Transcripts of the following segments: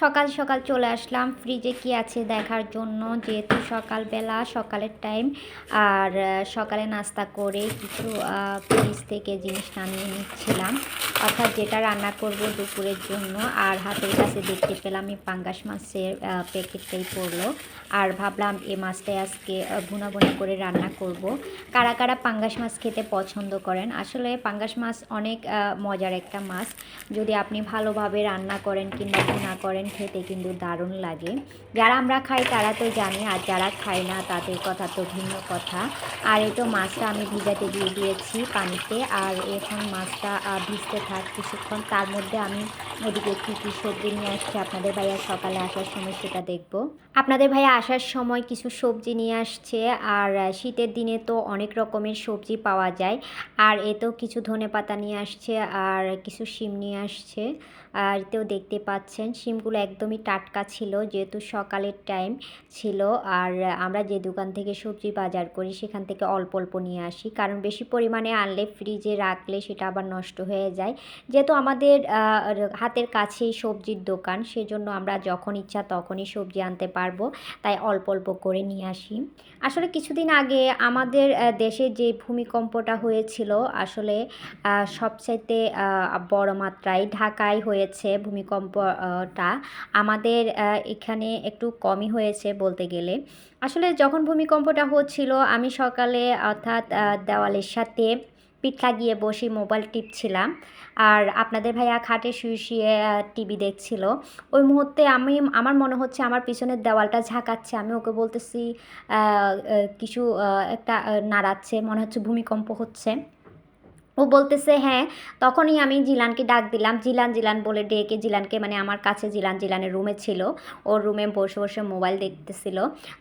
সকাল সকাল চলে আসলাম। ফ্রিজে কি আছে দেখার জন্য? যেহেতু সকালবেলা, সকালের টাইম আর সকালে নাস্তা করে কিছু ফ্রিজ থেকে জিনিস নামিয়ে নিচ্ছিলাম। অর্থাৎ যেটা রান্না করব দুপুরের জন্য, আর হাতের কাছে দেখতে পেলাম এই পাঙ্গাস মাছের প্যাকেটটাই পড়ল। আর ভাবলাম এই মাছটাই আজকে ভুনাভুনি করে রান্না করব। কারা কারা পাঙ্গাস মাছ খেতে পছন্দ করেন? আসলে পাঙ্গাস মাছ অনেক মজার একটা মাছ। যদি আপনি ভালোভাবে রান্না করেন কিংবা ভুনা করেন খেতে কিন্তু দারুণ লাগে। যারা আমরা খাই তারা তো জানি, আর যারা খায় না তাদের কথা তো ভিন্ন কথা। আর এই তো মাছটা আমি ভিজাতে দিয়ে দিয়েছি পানিতে, আর এখন মাছটা ভিজতে থাক কিছুক্ষণ। তার মধ্যে আমি ওদিকে কী কী সবজি নিয়ে আসছে? আপনাদের ভাইয়া সকালে আসার সময় সেটা দেখব। আপনাদের ভাইয়া আসার সময় কিছু সবজি নিয়ে আসছে, আর শীতের দিনে তো অনেক রকমের সবজি পাওয়া যায়। আর এতেও কিছু ধনে পাতা নিয়ে আসছে, আর কিছু শিম নিয়ে আসছে। আর এতেও দেখতে পাচ্ছেন, শিমগুলো একদমই টাটকা ছিল, যেহেতু সকালের টাইম ছিল। আর আমরা যে দোকান থেকে সবজি বাজার করি, সেখান থেকে অল্প অল্প নিয়ে আসি। কারণ বেশি পরিমাণে আনলে ফ্রিজে রাখলে সেটা আবার নষ্ট হয়ে যায়। যেহেতু আমাদের হাতের কাছেই সবজির দোকান, সেজন্য আমরা যখন ইচ্ছা তখনই সবজি আনতে পারব, তাই অল্প অল্প করে নিয়ে আসি। আসলে কিছুদিন আগে আমাদের দেশে যে ভূমিকম্পটা হয়েছিল, আসলে সবচাইতে বড় মাত্রায় ঢাকায় হয়েছে ভূমিকম্পটা। আমাদের এখানে একটু কমই হয়েছে বলতে গেলে। আসলে যখন ভূমিকম্পটা হচ্ছিল, আমি সকালে অর্থাৎ দেওয়ালের সাথে পিঠ লাগিয়ে বসে মোবাইল টিপছিলাম। আর আপনাদের ভাইয়া খাটে শুয়ে শুয়ে টিভি দেখছিল। ওই মুহূর্তে আমি, আমার মনে হচ্ছে আমার পিছনের দেওয়ালটা ঝাঁকাচ্ছে। আমি ওকে বলতেছি কিছু একটা নাড়াচ্ছে। মনে হচ্ছে ভূমিকম্প হচ্ছে। ও বলতেছে হ্যাঁ তখনই আমি জিলানকে ডাক দিলাম। জিলান জিলান বলে ডেকে জিলানকে মানে আমার কাছে জিলান, জিলানের রুমে ছিল। ওর রুমে বসে বসে মোবাইল দেখতেছিল।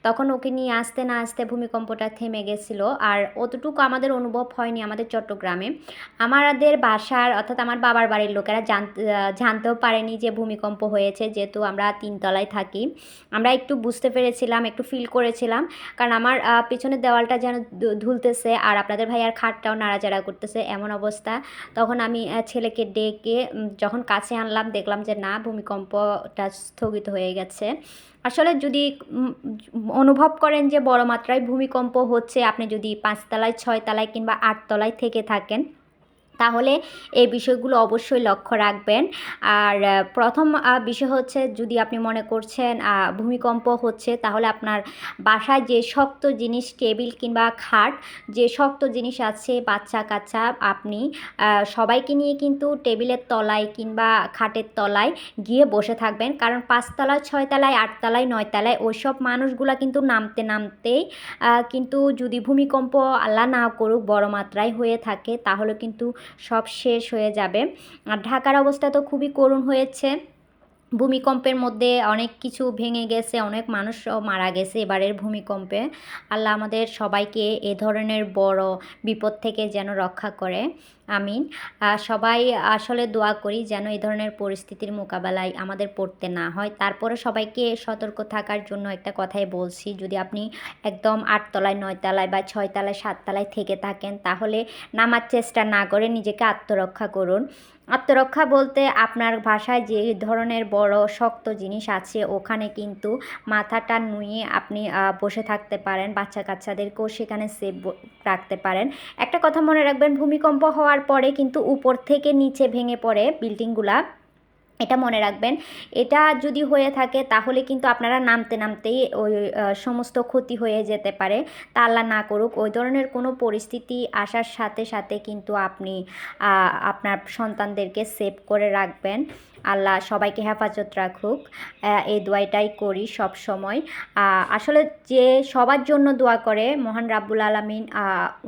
তখন ওকে নিয়ে আসতে না আসতে ভূমিকম্পটা থেমে গেছিল। আর অতটুকু আমাদের অনুভব হয়নি আমাদের চট্টগ্রামে। আমাদের বাসার, অর্থাৎ আমার বাবার বাড়ির লোকেরা জানতেও পারেনি যে ভূমিকম্প হয়েছে। যেহেতু আমরা তিনতলায় থাকি, আমরা একটু বুঝতে পেরেছিলাম, একটু ফিল করেছিলাম। কারণ আমার পিছনের দেওয়ালটা যেন ধুলতেছে। আর আপনাদের ভাইয়ার খাটটাও নাড়াচাড়া করতেছে। এমন অবস্থা? তখন আমি ছেলেকে ডেকে যখন কাছে আনলাম, দেখলাম যে না, ভূমিকম্পটা স্থগিত হয়ে গেছে। আসলে যদি অনুভব করেন যে বড় মাত্রায় ভূমিকম্প হচ্ছে, আপনি যদি পাঁচতলায়, ছয়তলায় কিংবা আটতলায় থেকে থাকেন তাহলে এই বিষয়গুলো অবশ্যই লক্ষ্য রাখবেন। আর প্রথম বিষয় হচ্ছে যদি আপনি মনে করছেন ভূমিকম্প হচ্ছে, তাহলে আপনার বাসায় যে শক্ত জিনিস, টেবিল কিংবা খাট, যে শক্ত জিনিস আছে, বাচ্চা কাচ্চা, আপনি সবাইকে নিয়ে কিন্তু টেবিলের তলায় কিংবা খাটের তলায় গিয়ে বসে থাকবেন। কারণ পাঁচতলায় ছয়তলায়, আটতলায় নয়তলায় ওইসব মানুষগুলা কিন্তু নামতে, নামতেই কিন্তু যদি ভূমিকম্প আল্লাহ না করুক, বড় মাত্রায় হয়ে থাকে, তাহলে কিন্তু সব শেষ হয়ে যাবে। আর ঢাকার অবস্থা তো খুবই করুণ হয়েছে। ভূমিকম্পের মধ্যে অনেক কিছু ভেঙে গেছে, অনেক মানুষও মারা গেছে এবারের ভূমিকম্পে। আল্লাহ আমাদের সবাইকে এ ধরনের বড় বিপদ থেকে যেন রক্ষা করে। আমিন। সবাই আসলে দোয়া করি যেন এই ধরনের পরিস্থিতির মোকাবেলায় আমাদের পড়তে না হয়। তারপরে সবাইকে সতর্ক থাকার জন্য একটা কথাই বলছি, যদি আপনি একদম আটতলায়, নয়তলায় বা ছয়তলায়, সাততলায় থেকে থাকেন, তাহলে নামার চেষ্টা না করে নিজেকে আত্মরক্ষা করুন। আত্মরক্ষা বলতে আপনার ভাষায় যে ধরনের বড় শক্ত জিনিস আছে, ওখানে কিন্তু মাথাটা নুয়ে আপনি বসে থাকতে পারেন বাচ্চা কাচ্চাদেরকেও সেখানে সেফ রাখতে পারেন। একটা কথা মনে রাখবেন, ভূমিকম্প হওয়ার পরে কিন্তু উপর থেকে নিচে ভেঙে পড়ে বিল্ডিংগুলা এটা মনে রাখবেন। এটা যদি হয়ে থাকে তাহলে কিন্তু আপনারা নামতে নামতেই ওই সমস্ত ক্ষতি হয়ে যেতে পারে। তা আল্লাহ না করুক। ওই ধরনের কোনো পরিস্থিতি আসার সাথে সাথে কিন্তু আপনি আপনার সন্তানদেরকে সেভ করে রাখবেন। আল্লাহ সবাইকে হেফাজত রাখুক। এই দোয়াইটাই করি সব সময় আসলে যে সবার জন্য দোয়া করে, মহান রাব্বুল আলমিন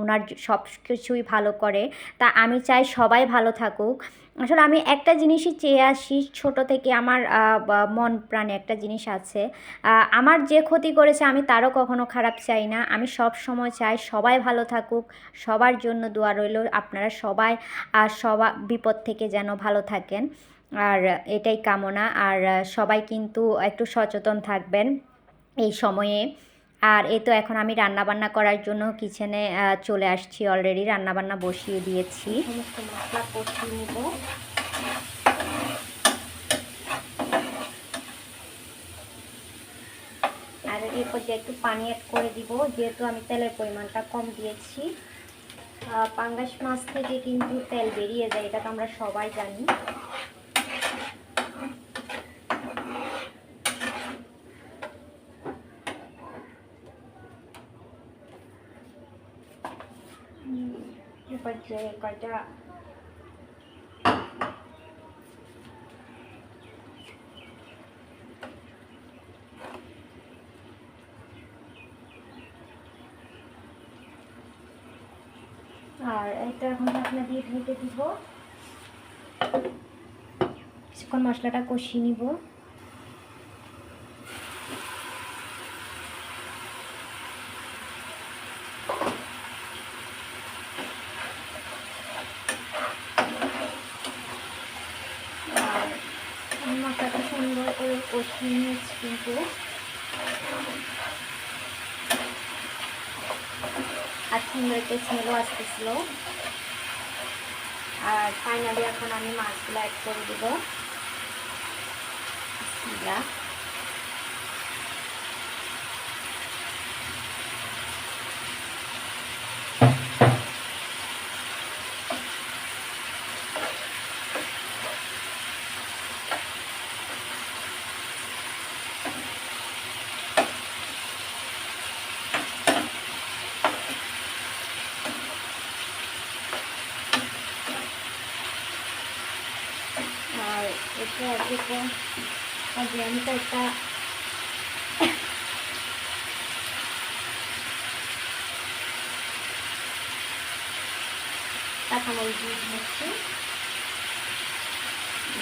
ওনার সব কিছুই ভালো করে। তা আমি চাই সবাই ভালো থাকুক। আসলে আমি একটা জিনিসই চেয়ে আসি ছোট থেকে আমার মন প্রাণে একটা জিনিস আছে। আমার যে ক্ষতি করেছে আমি তারও কখনো খারাপ চাই না। আমি সব সময় চাই সবাই ভালো থাকুক, সবার জন্য দোয়া রইল। আপনারা সবাই আর সবা, বিপদ থেকে যেন ভালো থাকেন। আর এটাই কামনা। আর সবাই কিন্তু একটু সচেতন থাকবেন এই সময়ে। আর এ তো এখন আমি রান্নাবান্না করার জন্য কিচেনে চলে আসছি অলরেডি রান্নাবান্না বসিয়ে দিয়েছি। মশলা কষিয়ে আর এর পর্যায়ে একটু পানি অ্যাড করে দিব, যেহেতু আমি তেলের পরিমাণটা কম দিয়েছি। পাঙ্গাস মাছ থেকে কিন্তু তেল বেরিয়ে যায়, এটা তো আমরা সবাই জানি। পর্যায়ে কয়টা আর এটা এখন ঢাকনা দিয়ে ঢেকে দিব। কিছুক্ষণ মশলাটা কষিয়ে নিব আর আমি মশলাটা সুন্দর করে কষিয়ে নিয়েছি কিন্তু আর সুন্দর একটা স্মেলও আসতেছিল। আর ফাইনালি এখন আমি মাছগুলো অ্যাড করে দিব বিসমিল্লাহ। আর আগে আমি তো একটা কাঁচামরিচ দিচ্ছি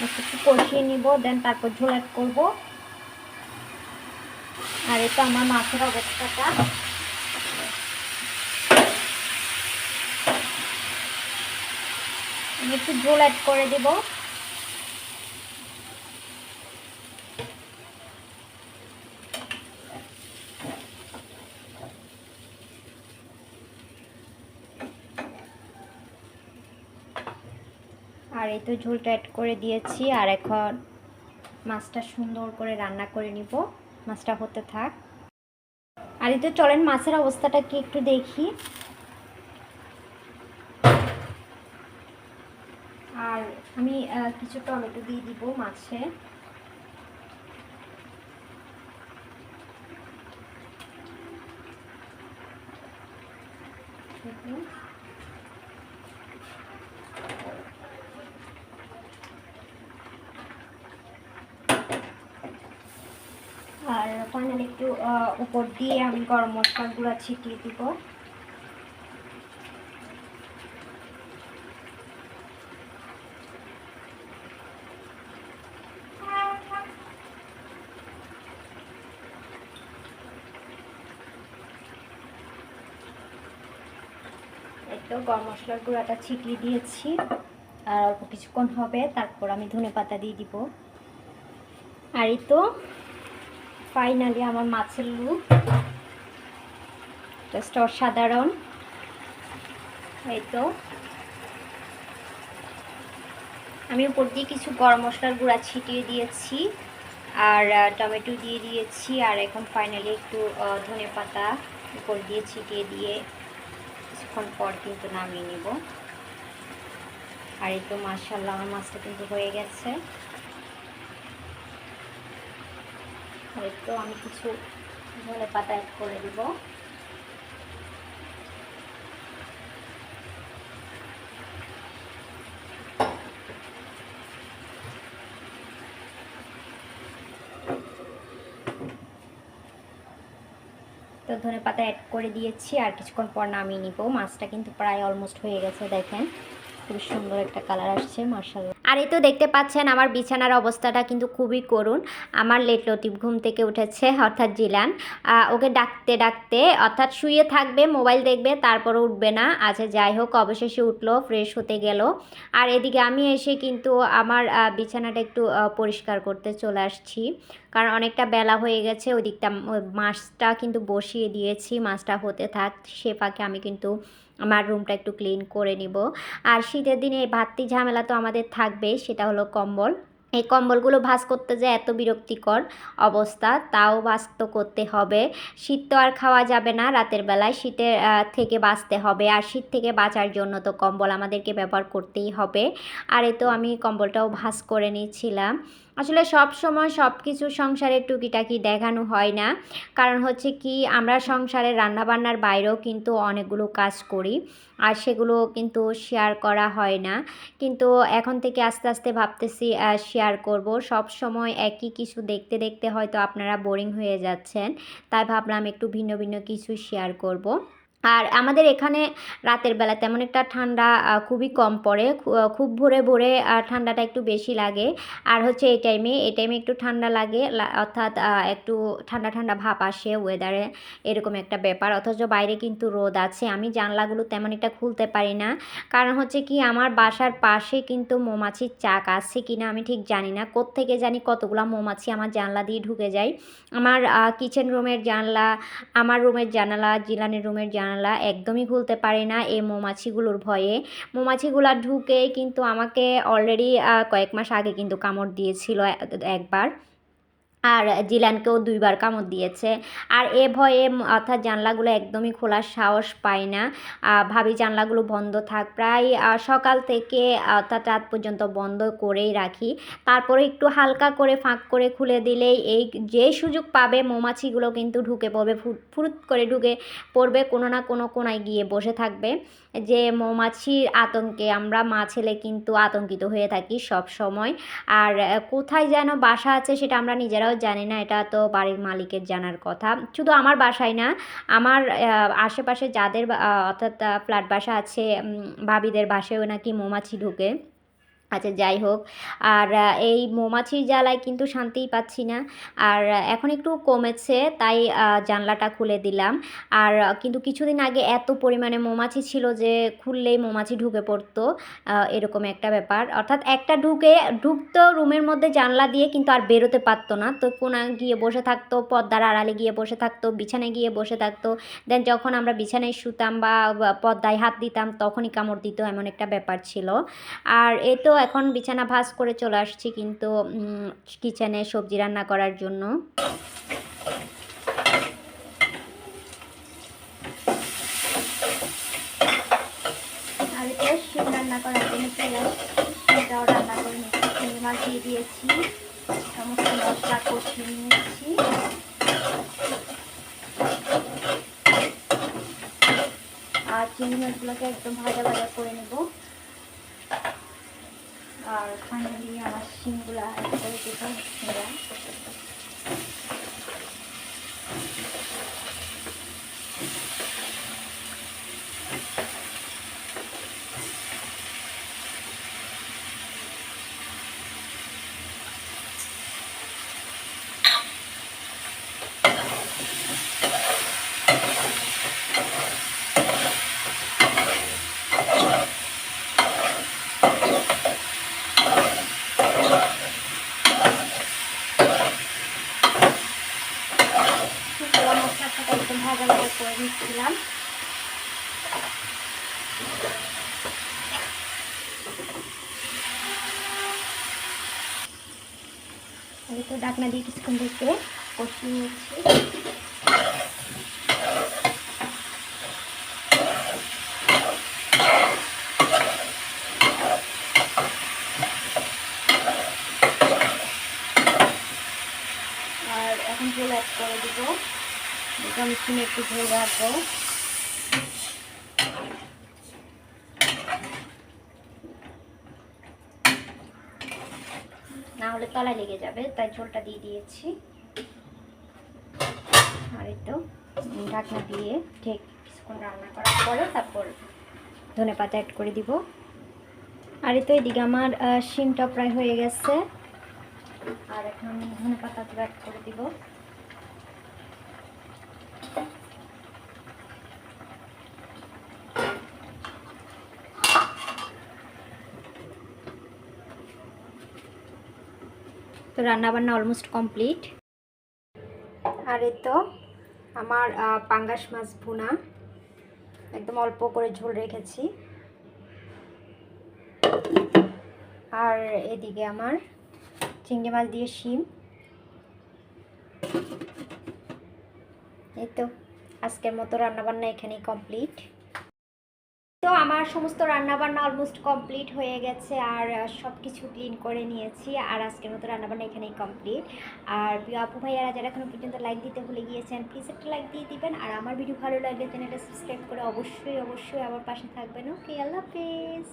একটু কষিয়ে নিব দেন তারপর ঝোল অ্যাড করব আর এটা আমার মাছের অবস্থাটা একটু ঝোল অ্যাড করে দেবো আর এই তো ঝোলটা অ্যাড করে দিয়েছি, আর এখন মাছটা সুন্দর করে রান্না করে নিব। মাছটা হতে থাক। আর এই তো চলেন, মাছের অবস্থাটা কি একটু দেখি। আর আমি কিছু টমেটো দিয়ে দিব মাছে। দেখুন। আর ফাইনালি একটু আহ, উপর দিয়ে আমি গরম মশলার গুঁড়া ছিটিয়ে দিব। তো গরম মশলার গুঁড়াটা ছিটিয়ে দিয়েছি। আর অল্প কিছুক্ষণ হবে, তারপর আমি ধনে পাতা দিয়ে দিব। আর এই তো ফাইনালি আমার মাছের লুক জাস্ট অসাধারণ এই তো। আমি উপর দিয়ে কিছু গরম মশলার গুঁড়া ছিটিয়ে দিয়েছি, আর টমেটো দিয়ে দিয়েছি, আর এখন ফাইনালি একটু ধনে পাতা উপর দিয়ে ছিটিয়ে দিয়ে কিছুক্ষণ পর কিন্তু নামিয়ে নিব। আর এই তো মার্শাল্লাহ আমার মাছটা কিন্তু হয়ে গেছে। এই তো আমি কিছু ধনে পাতা অ্যাড করে দিব। তো ধনে পাতা অ্যাড করে দিয়েছি, আর কিছুক্ষণ পর নামিয়ে নিব। মাছটা কিন্তু প্রায় অলমোস্ট হয়ে গেছে, দেখেন। খুব সুন্দর একটা কালার আসছে মার্শাল্লাহ আর এই তো দেখতে পাচ্ছেন আমার বিছানার অবস্থাটা কিন্তু খুবই করুণ। আমার লেট লতিফ ঘুম থেকে উঠেছে, অর্থাৎ জিলান। ওকে ডাকতে ডাকতে, অর্থাৎ শুয়ে থাকবে, মোবাইল দেখবে, তারপরে উঠবে না। আচ্ছা যাই হোক, অবশেষে উঠল ফ্রেশ হতে গেল। আর এদিকে আমি এসে কিন্তু আমার বিছানাটা একটু পরিষ্কার করতে চলে আসছি। কারণ অনেকটা বেলা হয়ে গেছে, ওই দিকটা মাছটা কিন্তু বসিয়ে দিয়েছি, মাছটা হতে থাক, সে ফাঁকে আমি কিন্তু আমার রুমটা একটু ক্লিন করে নিব। আর শীতের দিনে এই বাড়তি ঝামেলা তো আমাদের থাকবে, সেটা হলো কম্বল। এই কম্বলগুলো ভাঁজ করতে যে এত বিরক্তিকর অবস্থা, তাও ভাঁজ তো করতে হবে। শীত তো আর খাওয়া যাবে না, রাতের বেলায় শীতের থেকে বাঁচতে হবে। আর শীত থেকে বাঁচার জন্য তো কম্বল আমাদেরকে ব্যবহার করতেই হবে। আর এ তো আমি কম্বলটাও ভাঁজ করে নিচ্ছিলাম আসলে সব সময় সব কিছু সংসারের টুকিটাকি দেখানো হয় না। কারণ হচ্ছে কি, আমরা সংসারে রান্নাবান্নার বাইরেও কিন্তু অনেকগুলো কাজ করি আর সেগুলো কিন্তু শেয়ার করা হয় না। কিন্তু এখন থেকে আস্তে আস্তে ভাবতেছি শেয়ার করব। সব সময় একই কিছু দেখতে দেখতে হয়তো আপনারা বোরিং হয়ে যাচ্ছেন। তাই ভাবলাম একটু ভিন্ন ভিন্ন কিছু শেয়ার করব। আর আমাদের এখানে রাতের বেলা তেমন একটা ঠান্ডা খুবই কম পড়ে। খুব ভোরে ভোরে ঠান্ডাটা একটু বেশি লাগে। আর হচ্ছে এই টাইমে এই টাইমে একটু ঠান্ডা লাগে অর্থাৎ একটু ঠান্ডা ঠান্ডা ভাব আসে ওয়েদারে এরকম একটা ব্যাপার। অথচ বাইরে কিন্তু রোদ আছে। আমি জানলাগুলো তেমন একটা খুলতে পারি না। কারণ হচ্ছে কি, আমার বাসার পাশে কিন্তু মৌমাছির চাক আছে কিনা আমি ঠিক জানি না। কোত্থেকে জানি কতগুলো মৌমাছি আমার জানলা দিয়ে ঢুকে যায়। আমার কিচেন রুমের জানলা, আমার রুমের জানালা, জিলানের রুমের জানালা একদমই খুলতে পারে না এই মৌমাছিগুলোর ভয়ে। মৌমাছিগুলো ঢুকে কিন্তু আমাকে অলরেডি কয়েক মাস আগে কিন্তু কামড় দিয়েছিল একবার। আর জিলানকেও দুইবার কামড় দিয়েছে। আর এ ভয়ে অর্থাৎ জানলাগুলো একদমই খোলার সাহস পাই না। ভাবি জানলাগুলো বন্ধ থাক। প্রায় সকাল থেকে, অর্থাৎ রাত পর্যন্ত বন্ধ করেই রাখি। তারপরে একটু হালকা করে ফাঁক করে খুলে দিলেই এই যে সুযোগ পাবে মৌমাছিগুলো কিন্তু ঢুকে পড়বে। ফুরুত করে ঢুকে পড়বে কোনো না কোনো কোনায় গিয়ে বসে থাকবে। যে মৌমাছির আতঙ্কে আমরা, মা ছেলে কিন্তু আতঙ্কিত হয়ে থাকি সব সময়। আর, কোথায় যেন বাসা আছে সেটা আমরা নিজেরাও জানি না, এটা তো বাড়ির মালিকের জানার কথা। শুধু আমার বাসায় না, আমার আশেপাশে যাদের অর্থাৎ ফ্ল্যাট বাসা আছে ভাবিদের বাসায়ও নাকি মৌমাছি ঢুকে। আচ্ছা যাই হোক। আর এই মৌমাছির জ্বালায় কিন্তু শান্তিই পাচ্ছি না। আর এখন একটু কমেছে, তাই জানলাটা খুলে দিলাম। আর কিন্তু কিছুদিন আগে এত পরিমাণে মৌমাছি ছিল যে, খুললেই মৌমাছি ঢুকে পড়তো এরকম একটা ব্যাপার। অর্থাৎ একটা ঢুকে, ঢুকতো রুমের মধ্যে জানলা দিয়ে, কিন্তু আর বেরোতে পারতো না। তো কোনা গিয়ে বসে থাকতো, পর্দার আড়ালে গিয়ে বসে থাকতো, বিছানায় গিয়ে বসে থাকতো। দেন যখন আমরা বিছানায় শুতাম বা, পর্দায় হাত দিতাম, তখনই কামড় দিত, এমন একটা ব্যাপার ছিল। আর এ তো এখন বিছানা ভাঁজ করে চলে আসছি কিন্তু কিচেনে সবজি রান্না করার জন্য। আর এটা শিম রান্না করার জন্য রান্না করে চিংড়ি মাছ দিয়ে দিয়েছি, সমস্ত নিয়েছি। আর চিংড়ি মাছগুলোকে একদম ভাজা ভাজা করে নেব। আর ফাইনালি আমার শিমগুলো অ্যাড করে দেবো শিমরা করে নিচ্ছিলাম। আমি তো ডাকনা দিয়ে কিছুক্ষণ থেকে কষিয়ে নিচ্ছি। আর এখন ঝোল অ্যাড করে দেবো। চিনি একটু ঝোল রাখব। না হলে তলায় লেগে যাবে তাই ঝোলটা দিয়ে দিয়েছি। আর উম, ঢাকনা দিয়ে ঠিক কিছুক্ষণ রান্না করার পরে তারপর ধনে পাতা অ্যাড করে দিব। আর তো এদিকে আমার শিমটা প্রায় হয়ে গেছে। আর এখন ধনে পাতা অ্যাড করে দিব। তো রান্নাবান্না অলমোস্ট কমপ্লিট আর এই তো আমার পাঙ্গাস মাছ ভুনা। একদম অল্প করে ঝোল রেখেছি। আর এদিকে আমার চিংড়ি মাছ দিয়ে শিম। এই তো আজকের মতো রান্নাবান্না এখানেই কমপ্লিট তো আমার সমস্ত রান্নাবান্না অলমোস্ট কমপ্লিট হয়ে গেছে, আর সব কিছু ক্লিন করে নিয়েছি, আর আজকের মতো রান্নাবান্না এখানেই কমপ্লিট আর প্রিয় আপু ভাইয়ারা, যারা এখনও পর্যন্ত লাইক দিতে ভুলে গিয়েছেন প্লিজ একটা লাইক দিয়ে দিবেন, আর আমার ভিডিও ভালো লাগলে চ্যানেলটা সাবস্ক্রাইব করে অবশ্যই অবশ্যই আমার পাশে থাকবেন। ওকে আল্লাহ হাফেজ।